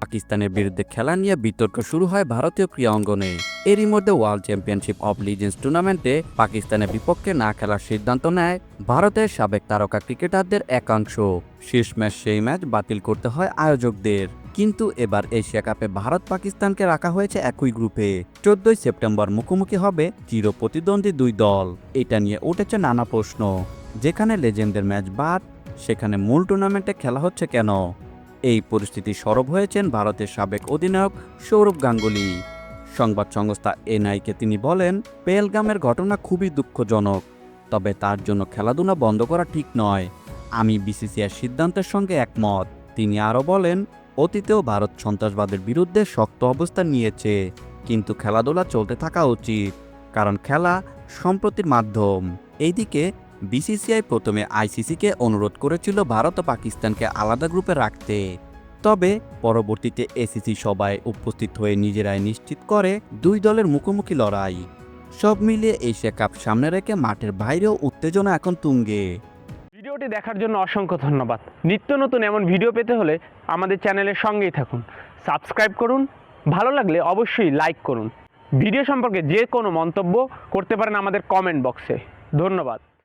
পাকিস্তানের বিরুদ্ধে খেলা নিয়ে বিতর্ক শুরু হয় ভারতীয় ক্রীড়া অঙ্গনে। এরই মধ্যে ওয়ার্ল্ড চ্যাম্পিয়নশিপ অব লিজেন্স টুর্নামেন্টে পাকিস্তানের বিপক্ষে না খেলার সিদ্ধান্ত নেয় ভারতের সাবেক তারকা ক্রিকেটারদের একাংশ। শেষ ম্যাচ, সেই ম্যাচ বাতিল করতে হয় আয়োজকদের। কিন্তু এবার এশিয়া কাপে ভারত পাকিস্তানকে রাখা হয়েছে একই গ্রুপে। চোদ্দই সেপ্টেম্বর মুখোমুখি হবে চির প্রতিদ্বন্দ্বী দুই দল। এটা নিয়ে উঠেছে নানা প্রশ্ন। যেখানে লেজেন্ডের ম্যাচ বাদ, সেখানে মূল টুর্নামেন্টে খেলা হচ্ছে কেন? এই পরিস্থিতি সরব হয়েছেন ভারতের সাবেক অধিনায়ক সৌরভ গাঙ্গুলি। সংবাদ সংস্থা এনআইকে তিনি বলেন পেলগামের ঘটনা খুবই দুঃখজনক, তবে তার জন্য খেলাধুলা বন্ধ করা ঠিক নয়। আমি বিসিসিআর সিদ্ধান্তের সঙ্গে একমত। তিনি আরও বলেন, অতীতেও ভারত সন্ত্রাসবাদের বিরুদ্ধে শক্ত অবস্থান নিয়েছে, কিন্তু খেলাধুলা চলতে থাকা উচিত, কারণ খেলা সম্প্রতির মাধ্যম। এইদিকে বিসিসিআই প্রথমে আইসিসিকে অনুরোধ করেছিল ভারত ও পাকিস্তানকে আলাদা গ্রুপে রাখতে। তবে পরবর্তীতে এসিসি সবাই উপস্থিত হয়ে নিজেরাই নিশ্চিত করে দুই দলের মুখোমুখি লড়াই। সব মিলিয়ে এশিয়া কাপ সামনে রেখে মাঠের বাইরেও উত্তেজনা এখন তুঙ্গে। ভিডিওটি দেখার জন্য অসংখ্য ধন্যবাদ। নিত্য নতুন এমন ভিডিও পেতে হলে আমাদের চ্যানেলের সঙ্গেই থাকুন। সাবস্ক্রাইব করুন, ভালো লাগলে অবশ্যই লাইক করুন। ভিডিও সম্পর্কে যে কোনো মন্তব্য করতে পারেন আমাদের কমেন্ট বক্সে। ধন্যবাদ।